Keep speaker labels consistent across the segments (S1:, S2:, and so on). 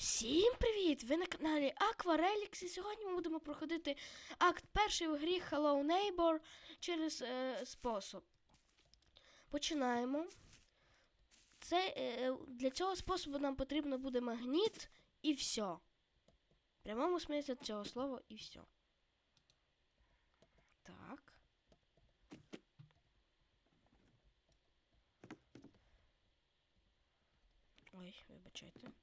S1: Всім привіт! Ви на каналі Aquarelix і сьогодні ми будемо проходити акт перший в грі Hello Neighbor через е, спосіб. Починаємо. Це, е, для цього способу нам потрібно буде магніт і все. В прямому смислі цього слова і все. Так. Ой, вибачайте.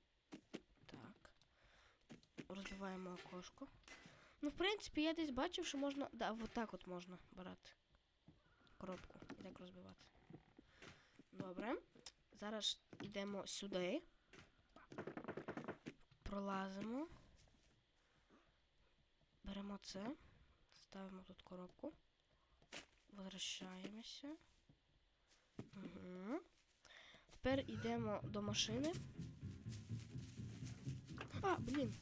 S1: Розбиваємо окошко. Ну, в принципі, я десь бачив, що можна. Да, от так от можна брати. Коробку. І так розбивати. Добре. Зараз йдемо сюди. Пролазимо. Беремо це. Ставимо тут коробку. Возвращаємося. Угу. Тепер йдемо до машини. А, блін.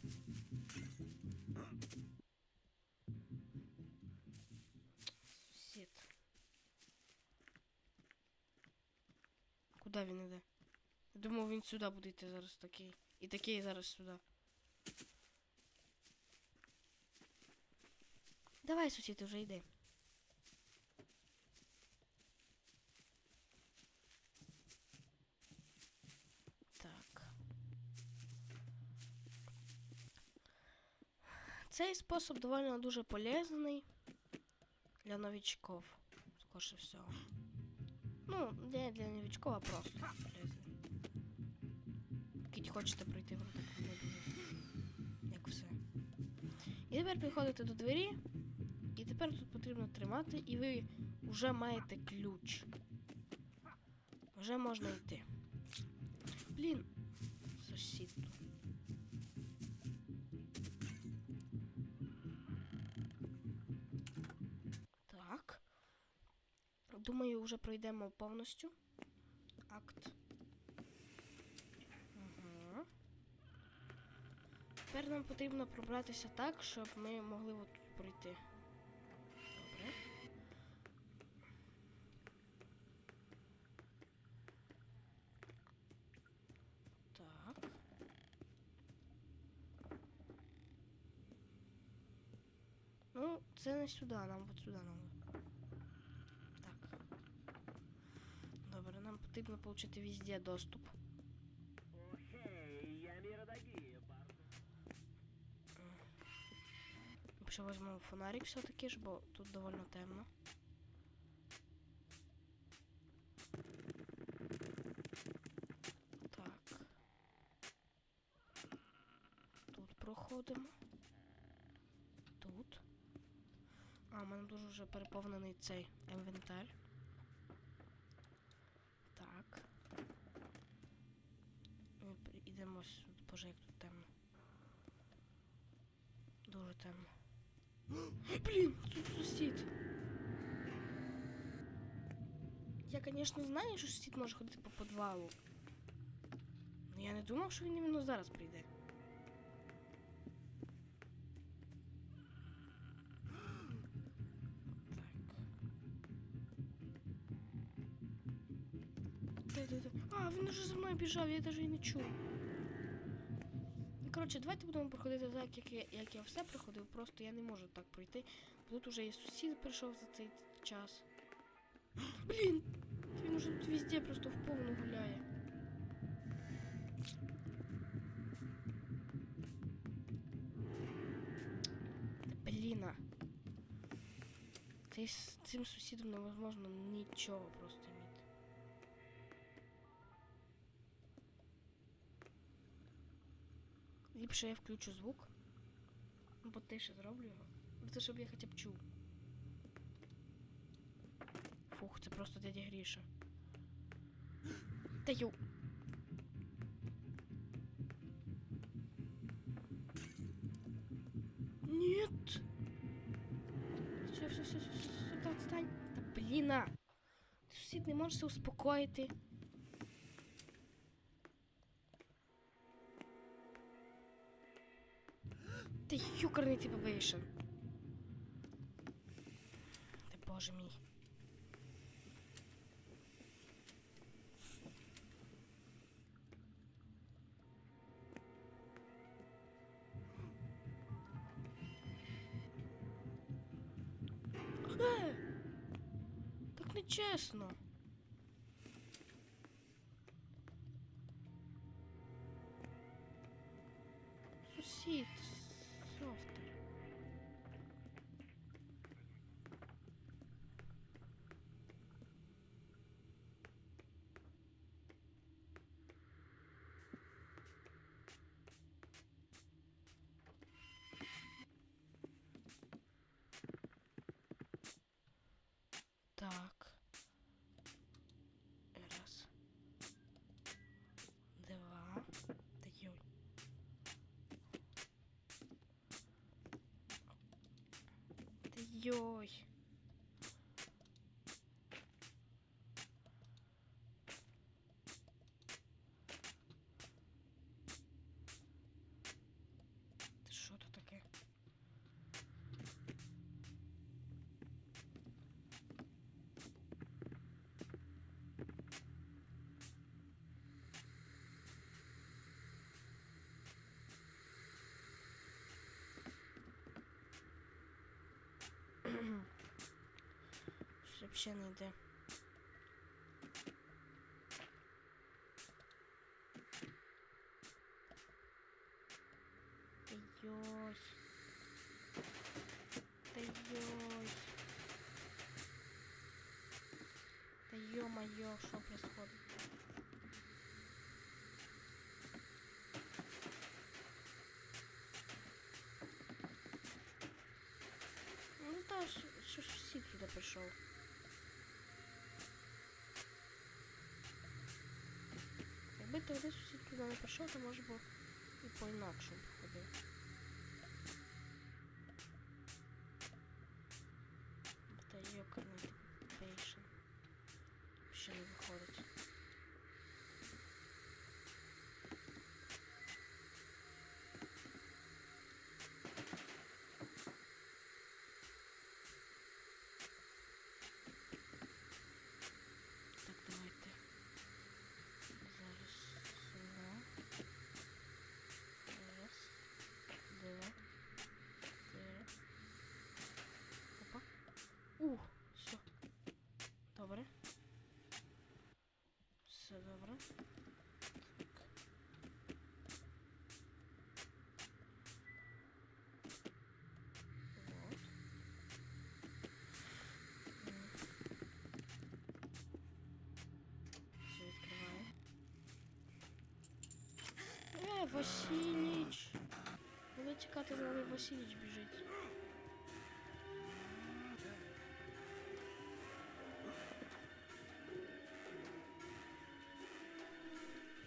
S1: Сіт. Куди він іде? Я думав, він сюди буде йти зараз такий. І такий зараз сюди. Давай, сусід, вже йди. Так. Цей спосіб доволі дуже полезний для новичков, скорше всього. Ну, не для новичков, а просто полезний. Якщо хочете пройти гру. Як все. І тепер підходите до двері, і тепер тут потрібно тримати, і ви вже маєте ключ. Вже можна йти. Блін, сусід. Так. Думаю, вже пройдемо повністю. Акт. Угу. Тепер нам потрібно пробратися так, щоб ми могли от тут пройти. Добре. Так. Ну, це не сюди, нам от сюди нам. Так. Добре, нам потрібно отримати везде доступ. Ще візьмемо фонарик все-таки ж, бо тут доволі темно. Так. Тут проходимо. Тут. А, у мене дуже вже переповнений цей інвентар. Так. Ми Ідемо сюди. Боже, як тут темно. Дуже темно. Блін, тут сусід. Я, звісно, знаю, що сусід може ходити по підвалу. Але я не думав, що він іменно зараз прийде. Так. Де, де, де? А, він вже за мною біжав, я навіть і не чув. Коротше, давайте будемо проходити так, як я, як я все проходив, просто я не можу так пройти. Тут уже і сусід прийшов за цей час. Блін! Він уже тут везде просто в повну гуляє. Та Бліна. Цей, з цим сусідом невозможно нічого просто Ліпше я включу звук. Ну, потише зроблю його. Ну, Це щоб я хоча б чув. Фух, це просто дядя Гріша. Та ю. Нет. Все, все, все, все, все, все, та отстань. Та бліна. Ти сусід не можешся успокоїти. Ти юкарний ти побоїшся. Ти боже мій. Е! Так не чесно. Сусід софтер. Та взагалі не йде. Та йой. Та йой. Та ё-моё, что происходит? Ну да, що ж всі туди прийшов. Якби тоді сусід туди не прийшов, то може б і по-інакшому походив. Та Василіч! Буде тікати нами Василіч біжить.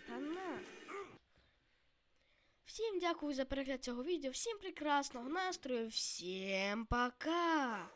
S1: Та на. Всім дякую за перегляд цього відео. Всім прекрасного настрою. Всім пока!